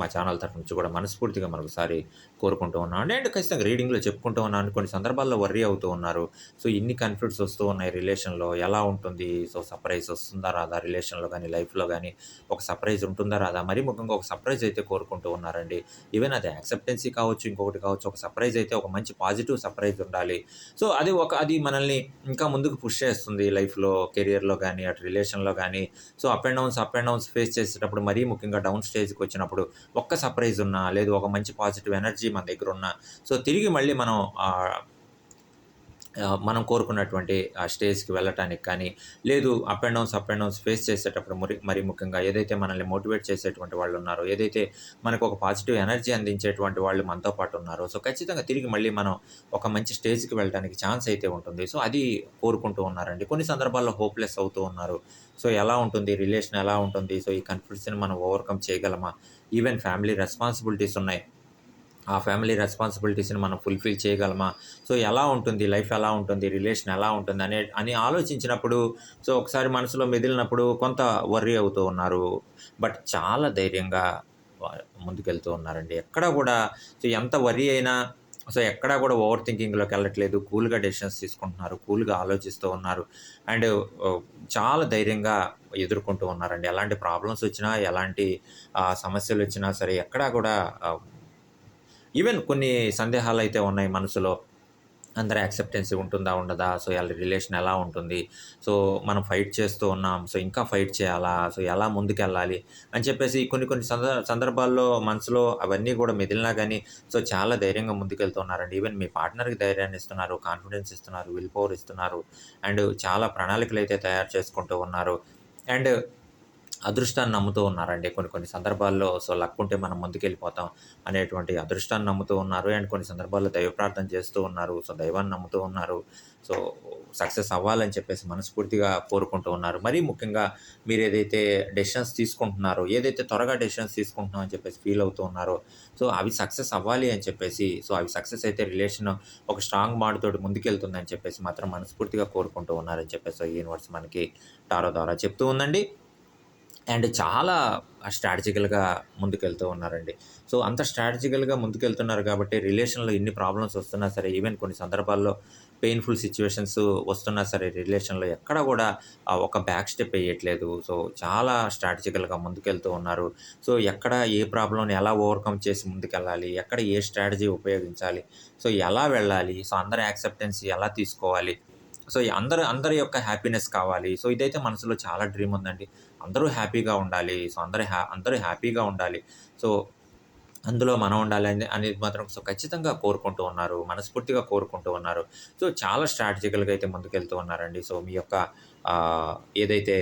మా ఛానల్ తరఫు నుంచి కూడా మనస్ఫూర్తిగా మరొకసారి కోరుకుంటూ ఉన్నాను అండ్ ఖచ్చితంగా రీడింగ్లో చెప్పుకుంటూ ఉన్నాను కొన్ని సందర్భాల్లో వర్రీ అవుతూ ఉన్నారు. సో ఇన్ని కన్ఫ్లిక్ట్స్ వస్తూ ఉన్నాయి రిలేషన్లో. ఎలా ఉంటుంది? సో సర్ప్రైజ్ వస్తుందా రాదా? రిలేషన్లో కానీ లైఫ్లో కానీ ఒక సర్ప్రైజ్ ఉంటుందా రాదా? మరీ ముఖ్యంగా ఒక సర్ప్రైజ్ అయితే కోరుకుంటూ ఉన్నారండి. ఈవెన్ అది యాక్సెప్టెన్సీ కావచ్చు ఇంకొకటి కావచ్చు ఒక సర్ప్రైజ్ అయితే ఒక మంచి పాజిటివ్ సర్ప్రైజ్ ఉండాలి. సో అది ఒక అది మనల్ని ఇంకా ముందుకు పుష్ చేస్తుంది లైఫ్లో కెరియర్లో కానీ అటు రిలేషన్లో కానీ so up and downs up and downs face చేసేటప్పుడు మరీ ముఖ్యంగా డౌన్ స్టేజ్కి వచ్చినప్పుడు ఒక్క సర్ప్రైజ్ ఉన్నా లేదు ఒక మంచి పాజిటివ్ ఎనర్జీ మన దగ్గర ఉన్న. సో తిరిగి మళ్ళీ మనం మనం కోరుకున్నటువంటి ఆ స్టేజ్కి వెళ్ళటానికి కానీ లేదు up and downs up and downs face చేసేటప్పుడు మరి మరీ ముఖ్యంగా ఏదైతే మనల్ని మోటివేట్ చేసేటువంటి వాళ్ళు ఉన్నారో ఏదైతే మనకు ఒక పాజిటివ్ ఎనర్జీ అందించేటువంటి వాళ్ళు మనతో పాటు ఉన్నారో సో ఖచ్చితంగా తిరిగి మళ్ళీ మనం ఒక మంచి స్టేజ్కి వెళ్ళడానికి ఛాన్స్ అయితే ఉంటుంది. సో అది కోరుకుంటూ ఉన్నారండి. కొన్ని సందర్భాల్లో హోప్లెస్ అవుతూ ఉన్నారు. సో ఎలా ఉంటుంది? రిలేషన్ ఎలా ఉంటుంది? సో ఈ కన్ఫ్లిక్ట్స్ని మనం ఓవర్కమ్ చేయగలమా? ఈవెన్ ఫ్యామిలీ రెస్పాన్సిబిలిటీస్ ఉన్నాయి. ఆ ఫ్యామిలీ రెస్పాన్సిబిలిటీస్ని మనం ఫుల్ఫిల్ చేయగలమా? సో ఎలా ఉంటుంది? లైఫ్ ఎలా ఉంటుంది? రిలేషన్ ఎలా ఉంటుంది? అనే అని ఆలోచించినప్పుడు సో ఒకసారి మనసులో మెదిలినప్పుడు కొంత వర్రీ అవుతూ ఉన్నారు. బట్ చాలా ధైర్యంగా ముందుకెళ్తూ ఉన్నారండి. ఎక్కడ కూడా సో ఎంత వర్రీ అయినా సో ఎక్కడా కూడా ఓవర్ థింకింగ్లోకి వెళ్ళట్లేదు. కూల్గా డెసిషన్స్ తీసుకుంటున్నారు. కూల్గా ఆలోచిస్తూ ఉన్నారు. అండ్ చాలా ధైర్యంగా ఎదుర్కొంటూ ఉన్నారండి. ఎలాంటి ప్రాబ్లమ్స్ వచ్చినా ఎలాంటి సమస్యలు వచ్చినా సరే ఎక్కడా కూడా ఈవెన్ కొన్ని సందేహాలు అయితే ఉన్నాయి మనసులో. అందరి యాక్సెప్టెన్సీ ఉంటుందా ఉండదా? సో వాళ్ళ రిలేషన్ ఎలా ఉంటుంది? సో మనం ఫైట్ చేస్తూ ఉన్నాం. సో ఇంకా ఫైట్ చేయాలా? సో ఎలా ముందుకెళ్ళాలి? అని చెప్పేసి కొన్ని కొన్ని సందర్ సందర్భాల్లో మనసులో అవన్నీ కూడా మెదిలినా కానీ సో చాలా ధైర్యంగా ముందుకెళ్తున్నారండి. ఈవెన్ మీ పార్ట్నర్కి ధైర్యాన్ని ఇస్తున్నారు కాన్ఫిడెన్స్ ఇస్తున్నారు విల్ పవర్ ఇస్తున్నారు. అండ్ చాలా ప్రణాళికలు అయితే తయారు చేసుకుంటూ ఉన్నారు. అండ్ అదృష్టాన్ని నమ్ముతూ ఉన్నారండి. కొన్ని కొన్ని సందర్భాల్లో సో లక్ ఉంటే మనం ముందుకెళ్ళిపోతాం అనేటువంటి అదృష్టాన్ని నమ్ముతూ ఉన్నారు. అండ్ కొన్ని సందర్భాల్లో దైవ ప్రార్థన చేస్తూ ఉన్నారు. సో దైవాన్ని నమ్ముతూ ఉన్నారు. సో సక్సెస్ అవ్వాలని చెప్పేసి మనస్ఫూర్తిగా కోరుకుంటూ ఉన్నారు. మరీ ముఖ్యంగా మీరు ఏదైతే డెసిషన్స్ తీసుకుంటున్నారో ఏదైతే త్వరగా డెసిషన్స్ తీసుకుంటున్నాం అని చెప్పేసి ఫీల్ అవుతూ ఉన్నారో సో అవి సక్సెస్ అవ్వాలి అని చెప్పేసి సో అవి సక్సెస్ అయితే రిలేషన్ ఒక స్ట్రాంగ్ మాడుతోటి ముందుకెళ్తుందని చెప్పేసి మాత్రం మనస్ఫూర్తిగా కోరుకుంటూ ఉన్నారని చెప్పేసి యూనివర్స్ మనకి టారో ద్వారా చెప్తూ ఉందండి. అండ్ చాలా స్ట్రాటజికల్గా ముందుకెళ్తూ ఉన్నారండి. సో అంత స్ట్రాటజికల్గా ముందుకెళ్తున్నారు కాబట్టి రిలేషన్లో ఎన్ని ప్రాబ్లమ్స్ వస్తున్నా సరే ఈవెన్ కొన్ని సందర్భాల్లో పెయిన్ఫుల్ సిచ్యువేషన్స్ వస్తున్నా సరే రిలేషన్లో ఎక్కడ కూడా ఒక బ్యాక్ స్టెప్ వేయట్లేదు సో చాలా స్ట్రాటజికల్గా ముందుకెళ్తూ ఉన్నారు. సో ఎక్కడ ఏ ప్రాబ్లంని ఎలా ఓవర్కమ్ చేసి ముందుకెళ్ళాలి ఎక్కడ ఏ స్ట్రాటజీ ఉపయోగించాలి సో ఎలా వెళ్ళాలి సో అందరి యాక్సెప్టెన్స్ ఎలా తీసుకోవాలి సో అందరు అందరి యొక్క హ్యాపీనెస్ కావాలి. సో ఇదైతే మనసులో చాలా డ్రీమ్ ఉందండి. అందరూ హ్యాపీగా ఉండాలి. సో అందరూ హ్యా అందరూ హ్యాపీగా ఉండాలి. సో అందులో మనం ఉండాలి అని అనేది మాత్రం సో ఖచ్చితంగా కోరుకుంటూ ఉన్నారు. మనస్ఫూర్తిగా కోరుకుంటూ ఉన్నారు. సో చాలా స్ట్రాటజికల్గా అయితే ముందుకెళ్తూ ఉన్నారండి. సో మీ యొక్క ఏదైతే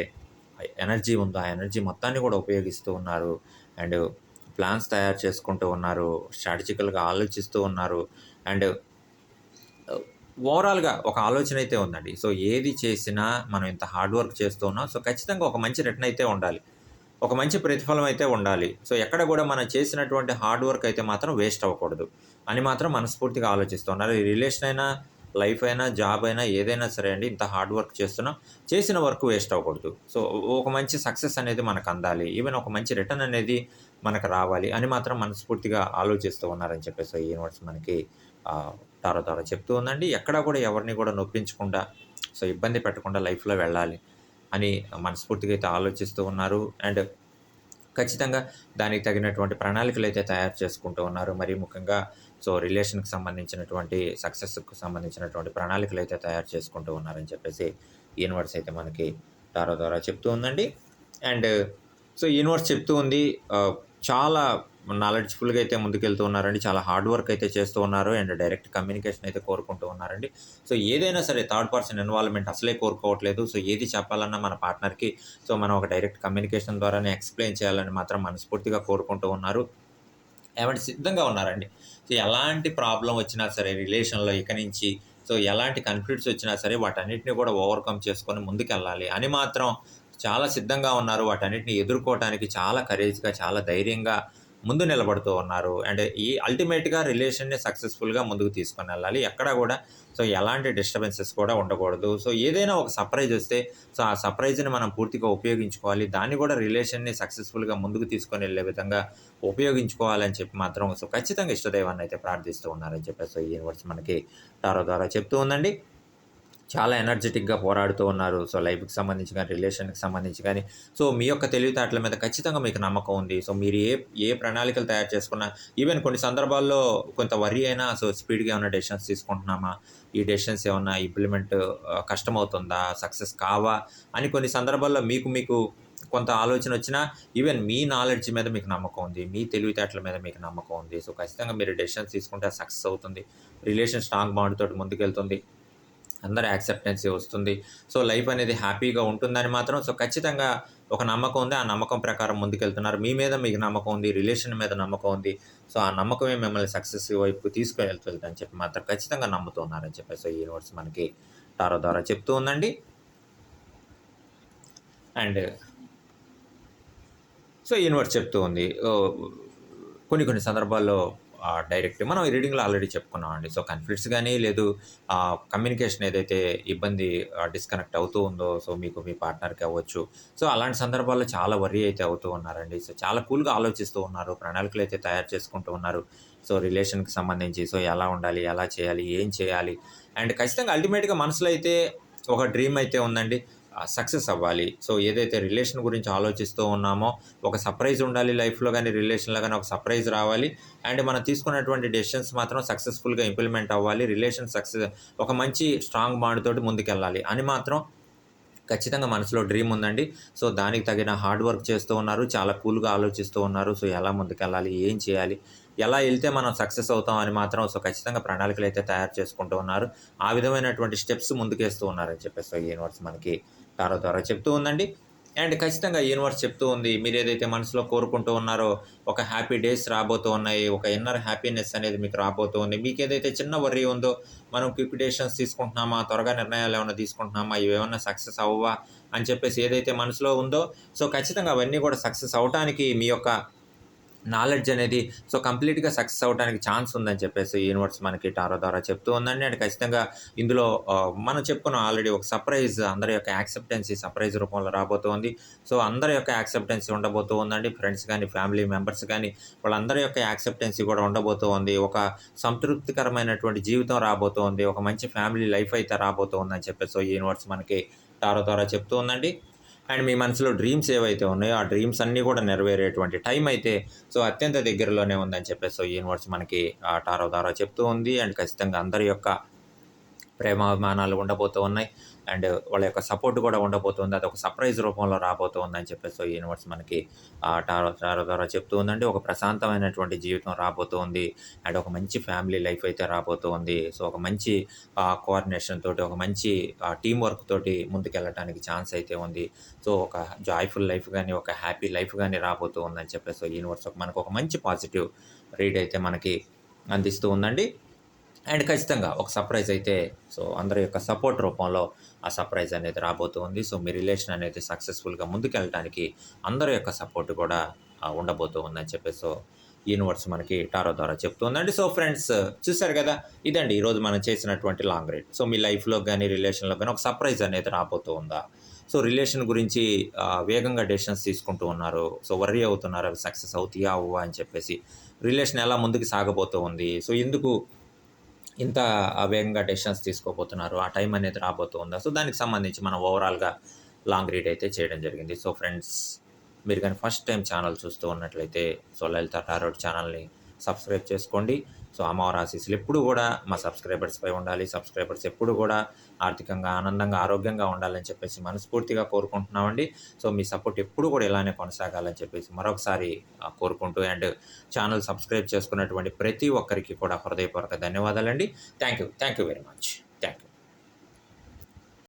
ఎనర్జీ ఉందో ఆ ఎనర్జీ మొత్తాన్ని కూడా ఉపయోగిస్తూ ఉన్నారు. అండ్ ప్లాన్స్ తయారు చేసుకుంటూ ఉన్నారు. స్ట్రాటజికల్గా ఆలోచిస్తూ ఉన్నారు. అండ్ ఓవరాల్గా ఒక ఆలోచన అయితే ఉందండి. సో ఏది చేసినా మనం ఇంత హార్డ్ వర్క్ చేస్తూ ఉన్నాం సో ఖచ్చితంగా ఒక మంచి రిటర్న్ అయితే ఉండాలి. ఒక మంచి ప్రతిఫలం అయితే ఉండాలి. సో ఎక్కడ కూడా మనం చేసినటువంటి హార్డ్ వర్క్ అయితే మాత్రం వేస్ట్ అవ్వకూడదు అని మాత్రం మనస్ఫూర్తిగా ఆలోచిస్తూ ఉన్నారు రిలేషన్ అయినా లైఫ్ అయినా జాబ్ అయినా ఏదైనా సరే అండి ఇంత హార్డ్ వర్క్ చేస్తున్నాం చేసిన వర్క్ వేస్ట్ అవ్వకూడదు. సో ఒక మంచి సక్సెస్ అనేది మనకు అందాలి. ఈవెన్ ఒక మంచి రిటర్న్ అనేది మనకు రావాలి అని మాత్రం మనస్ఫూర్తిగా ఆలోచిస్తూ ఉన్నారని చెప్పేసి ఈ యూనివర్స్ మనకి తారో తారో చెప్తూ ఉందండి. ఎక్కడా కూడా ఎవరిని కూడా నొప్పించకుండా సో ఇబ్బంది పెట్టకుండా లైఫ్లో వెళ్ళాలి అని మనస్ఫూర్తిగా అయితే ఆలోచిస్తూ ఉన్నారు. అండ్ ఖచ్చితంగా దానికి తగినటువంటి ప్రణాళికలు అయితే తయారు చేసుకుంటూ ఉన్నారు. మరి ముఖ్యంగా సో రిలేషన్కి సంబంధించినటువంటి సక్సెస్కి సంబంధించినటువంటి ప్రణాళికలు అయితే తయారు చేసుకుంటూ ఉన్నారని చెప్పేసి యూనివర్స్ అయితే మనకి టారో ద్వారా చెప్తూ ఉందండి. అండ్ సో యూనివర్స్ చెప్తూ ఉంది చాలా నాలెడ్జ్ఫుల్గా అయితే ముందుకెళ్తూ ఉన్నారండి. చాలా హార్డ్ వర్క్ అయితే చేస్తూ ఉన్నారు. అండ్ డైరెక్ట్ కమ్యూనికేషన్ అయితే కోరుకుంటూ ఉన్నారండి. సో ఏదైనా సరే థర్డ్ పర్సన్ ఇన్వాల్వ్మెంట్ అసలే కోరుకోవట్లేదు. సో ఏది చెప్పాలన్నా మన పార్ట్నర్కి సో మనం ఒక డైరెక్ట్ కమ్యూనికేషన్ ద్వారానే ఎక్స్ప్లెయిన్ చేయాలని మాత్రం మనస్ఫూర్తిగా కోరుకుంటూ ఉన్నారు. ఏమంటే సిద్ధంగా ఉన్నారండి? సో ఎలాంటి ప్రాబ్లం వచ్చినా సరే రిలేషన్లో ఇక నుంచి సో ఎలాంటి కన్ఫ్లిక్ట్స్ వచ్చినా సరే వాటన్నిటిని కూడా ఓవర్కమ్ చేసుకొని ముందుకెళ్ళాలి అని మాత్రం చాలా సిద్ధంగా ఉన్నారు. వాటన్నిటిని ఎదుర్కోవడానికి చాలా కరేజ్గా చాలా ధైర్యంగా ముందు నిలబడుతూ ఉన్నారు. అండ్ ఈ అల్టిమేట్గా రిలేషన్ని సక్సెస్ఫుల్గా ముందుకు తీసుకొని వెళ్ళాలి. ఎక్కడ కూడా సో ఎలాంటి డిస్టర్బెన్సెస్ కూడా ఉండకూడదు. సో ఏదైనా ఒక సర్ప్రైజ్ వస్తే సో ఆ సర్ప్రైజ్ని మనం పూర్తిగా ఉపయోగించుకోవాలి. దాన్ని కూడా రిలేషన్ని సక్సెస్ఫుల్గా ముందుకు తీసుకొని వెళ్ళే విధంగా ఉపయోగించుకోవాలని చెప్పి మాత్రం సో ఖచ్చితంగా ఇష్టదైవాన్ని అయితే ప్రార్థిస్తూ ఉన్నారని చెప్పేసి సో ఈ యూనివర్స్ మనకి టారో ద్వారా చెప్తూ ఉందండి. చాలా ఎనర్జెటిక్గా పోరాడుతూ ఉన్నారు. సో లైఫ్కి సంబంధించి కానీ రిలేషన్కి సంబంధించి కానీ. సో మీ యొక్క తెలివితేటల మీద ఖచ్చితంగా మీకు నమ్మకం ఉంది. సో మీరు ఏ ఏ ప్రణాళికలు తయారు చేసుకున్నా ఈవెన్ కొన్ని సందర్భాల్లో కొంత వరి అయినా సో స్పీడ్గా ఏమైనా డెసిషన్స్ తీసుకుంటున్నామా? ఈ డెసిషన్స్ ఏమన్నా ఇంప్లిమెంట్ కష్టమవుతుందా? సక్సెస్ కావా? అని కొన్ని సందర్భాల్లో మీకు మీకు కొంత ఆలోచన వచ్చినా ఈవెన్ మీ నాలెడ్జ్ మీద మీకు నమ్మకం ఉంది. మీ తెలివితేటల మీద మీకు నమ్మకం ఉంది. సో ఖచ్చితంగా మీరు డెసిషన్స్ తీసుకుంటే సక్సెస్ అవుతుంది. రిలేషన్ స్ట్రాంగ్ బాండ్ తోటి ముందుకెళ్తుంది. అందరి యాక్సెప్టెన్సీ వస్తుంది. సో లైఫ్ అనేది హ్యాపీగా ఉంటుందని మాత్రం సో ఖచ్చితంగా ఒక నమ్మకం ఉంది. ఆ నమ్మకం ప్రకారం ముందుకెళ్తున్నారు. మీ మీద మీకు నమ్మకం ఉంది. రిలేషన్ మీద నమ్మకం ఉంది. సో ఆ నమ్మకమే మిమ్మల్ని సక్సెస్ వైపు తీసుకెళ్తుంది అని చెప్పి మాత్రం ఖచ్చితంగా నమ్ముతున్నారని చెప్పి సో యూనివర్స్ మనకి టారో ద్వారా చెప్తూ ఉందండి. అండ్ సో యూనివర్స్ చెప్తూ ఉంది. కొన్ని కొన్ని సందర్భాల్లో డైరెక్ట్ మనం ఈ రీడింగ్లో ఆల్రెడీ చెప్పుకున్నామండి. సో కన్ఫ్లిక్ట్స్ కానీ లేదు కమ్యూనికేషన్ ఏదైతే ఇబ్బంది డిస్కనెక్ట్ అవుతూ ఉందో సో మీకు మీ పార్ట్నర్కి అవ్వచ్చు. సో అలాంటి సందర్భాల్లో చాలా వరీ అయితే అవుతూ ఉన్నారండి. సో చాలా కూల్గా ఆలోచిస్తూ ఉన్నారు. ప్రణాళికలు అయితే తయారు చేసుకుంటూ ఉన్నారు. సో రిలేషన్కి సంబంధించి సో ఎలా ఉండాలి ఎలా చేయాలి ఏం చేయాలి? అండ్ ఖచ్చితంగా అల్టిమేట్గా మనసులో అయితే ఒక డ్రీమ్ అయితే ఉందండి. సక్సెస్ అవ్వాలి. సో ఏదైతే రిలేషన్ గురించి ఆలోచిస్తూ ఉన్నామో ఒక సర్ప్రైజ్ ఉండాలి లైఫ్లో కానీ రిలేషన్లో కానీ ఒక సర్ప్రైజ్ రావాలి. అండ్ మనం తీసుకున్నటువంటి డెసిషన్స్ మాత్రం సక్సెస్ఫుల్గా ఇంప్లిమెంట్ అవ్వాలి. రిలేషన్ సక్సెస్ ఒక మంచి స్ట్రాంగ్ బాండ్ తోటి ముందుకెళ్ళాలి. అని మాత్రం ఖచ్చితంగా మనసులో డ్రీమ్ ఉందండి. సో దానికి తగిన హార్డ్ వర్క్ చేస్తూ ఉన్నారు. చాలా కూల్గా ఆలోచిస్తూ ఉన్నారు. సో ఎలా ముందుకెళ్ళాలి? ఏం చేయాలి? ఎలా వెళ్తే మనం సక్సెస్ అవుతాం అని మాత్రం సో ఖచ్చితంగా ప్రణాళికలు అయితే తయారు చేసుకుంటూ ఉన్నారు. ఆ విధమైనటువంటి స్టెప్స్ ముందుకేస్తూ ఉన్నారని చెప్పేసి సో ఈ యూనివర్స్ మనకి టారో ద్వారా చెప్తూ ఉందండి. అండ్ ఖచ్చితంగా యూనివర్స్ చెప్తూ ఉంది మీరు ఏదైతే మనసులో కోరుకుంటూ ఉన్నారో ఒక హ్యాపీ డేస్ రాబోతూ ఉన్నాయి ఒక ఇన్నర్ హ్యాపీనెస్ అనేది మీకు రాబోతూ ఉంది. మీకు ఏదైతే చిన్న వర్రీ ఉందో మనం క్విక్ తీసుకుంటున్నామా త్వరగా నిర్ణయాలు ఏమైనా తీసుకుంటున్నామా ఇవి ఏమైనా సక్సెస్ అవ్వవా అని చెప్పేసి ఏదైతే మనసులో ఉందో సో ఖచ్చితంగా అవన్నీ కూడా సక్సెస్ అవడానికి మీ యొక్క నాలెడ్జ్ అనేది సో కంప్లీట్గా సక్సెస్ అవడానికి ఛాన్స్ ఉందని చెప్పేసి యూనివర్స్ మనకి టారో ద్వారా చెప్తూ ఉందండి. అండ్ ఖచ్చితంగా ఇందులో మనం చెప్పుకున్నాం ఆల్రెడీ ఒక సర్ప్రైజ్ అందరి యొక్క యాక్సెప్టెన్సీ సర్ప్రైజ్ రూపంలో రాబోతోంది సో అందరి యొక్క యాక్సెప్టెన్సీ ఉండబోతూ ఉందండి. ఫ్రెండ్స్ కానీ ఫ్యామిలీ మెంబర్స్ కానీ వాళ్ళందరి యొక్క యాక్సెప్టెన్సీ కూడా ఉండబోతూ ఉంది. ఒక సంతృప్తికరమైనటువంటి జీవితం రాబోతోంది ఒక మంచి ఫ్యామిలీ లైఫ్ అయితే రాబోతోంది ఉందని చెప్పేసి సో యూనివర్స్ మనకి టారో ద్వారా చెప్తూ ఉందండి. అండ్ మీ మనసులో డ్రీమ్స్ ఏవైతే ఉన్నాయో ఆ డ్రీమ్స్ అన్నీ కూడా నెరవేరేటువంటి టైం అయితే సో అత్యంత దగ్గరలోనే ఉందని చెప్పేసి సో యూనివర్స్ మనకి ఆ టారో దారో చెప్తూ ఉంది. అండ్ ఖచ్చితంగా అందరి యొక్క ప్రేమాభిమానాలు ఉండబోతూ ఉన్నాయి. అండ్ వాళ్ళ యొక్క సపోర్ట్ కూడా ఉండబోతుంది. అది ఒక సర్ప్రైజ్ రూపంలో రాబోతుంది అని చెప్పేసి సో యూనివర్స్ మనకి టారో టారో ద్వారా చెప్తూ ఉందండి. ఒక ప్రశాంతమైనటువంటి జీవితం రాబోతుంది. అండ్ ఒక మంచి ఫ్యామిలీ లైఫ్ అయితే రాబోతుంది. సో ఒక మంచి కోఆర్డినేషన్ తోటి ఒక మంచి టీం వర్క్ తోటి ముందుకెళ్ళడానికి ఛాన్స్ అయితే ఉంది. సో ఒక జాయ్ఫుల్ లైఫ్ కానీ ఒక హ్యాపీ లైఫ్ కానీ రాబోతూ ఉందని చెప్పేసి సో యూనివర్స్ ఒక- మనకు ఒక మంచి పాజిటివ్ రీడ్ అయితే మనకి అందిస్తూ ఉందండి. అండ్ ఖచ్చితంగా ఒక సర్ప్రైజ్ అయితే సో అందరి యొక్క సపోర్ట్ రూపంలో ఆ సర్ప్రైజ్ అనేది రాబోతుంది సో మీ రిలేషన్ అనేది సక్సెస్ఫుల్గా ముందుకెళ్ళడానికి అందరి యొక్క సపోర్ట్ కూడా ఉండబోతూ ఉందని చెప్పేసి సో యూనివర్స్ మనకి టారో ద్వారా చెప్తుందండి సో ఫ్రెండ్స్ చూసారు కదా ఇదండి ఈరోజు మనం చేసినటువంటి లాంగ్ రైడ్ సో మీ లైఫ్లో కానీ రిలేషన్లో కానీ ఒక సర్ప్రైజ్ అనేది రాబోతూ ఉందా? సో రిలేషన్ గురించి వేగంగా డెసిషన్స్ తీసుకుంటూ ఉన్నారు. సో వర్రీ అవుతున్నారు అవి సక్సెస్ అవుతాయా అవ్వా అని చెప్పేసి రిలేషన్ ఎలా ముందుకు సాగబోతూ ఉంది. సో ఎందుకు ఇంత వేగంగా డెసిషన్స్ తీసుకోబోతున్నారు. ఆ టైం అనేది రాబోతుందా. సో దానికి సంబంధించి మనం ఓవరాల్గా లాంగ్ రీడ్ అయితే చేయడం జరిగింది. సో ఫ్రెండ్స్ మీరు కానీ ఫస్ట్ టైం ఛానల్ చూస్తూ ఉన్నట్లయితే సో లలిత టారోడ్ ఛానల్ని సబ్స్క్రైబ్ చేసుకోండి. సో అమ్మవారి ఆశీస్సులు ఎప్పుడు కూడా మా సబ్స్క్రైబర్స్పై ఉండాలి. సబ్స్క్రైబర్స్ ఎప్పుడు కూడా ఆర్థికంగా ఆనందంగా ఆరోగ్యంగా ఉండాలని చెప్పేసి మనస్ఫూర్తిగా కోరుకుంటున్నామండి. సో మీ సపోర్ట్ ఎప్పుడు కూడా ఇలానే కొనసాగాలని చెప్పేసి మరొకసారి కోరుకుంటూ అండ్ ఛానల్ సబ్స్క్రైబ్ చేసుకున్నటువంటి ప్రతి ఒక్కరికి కూడా హృదయపూర్వక ధన్యవాదాలండి. Thank you. Thank you very much.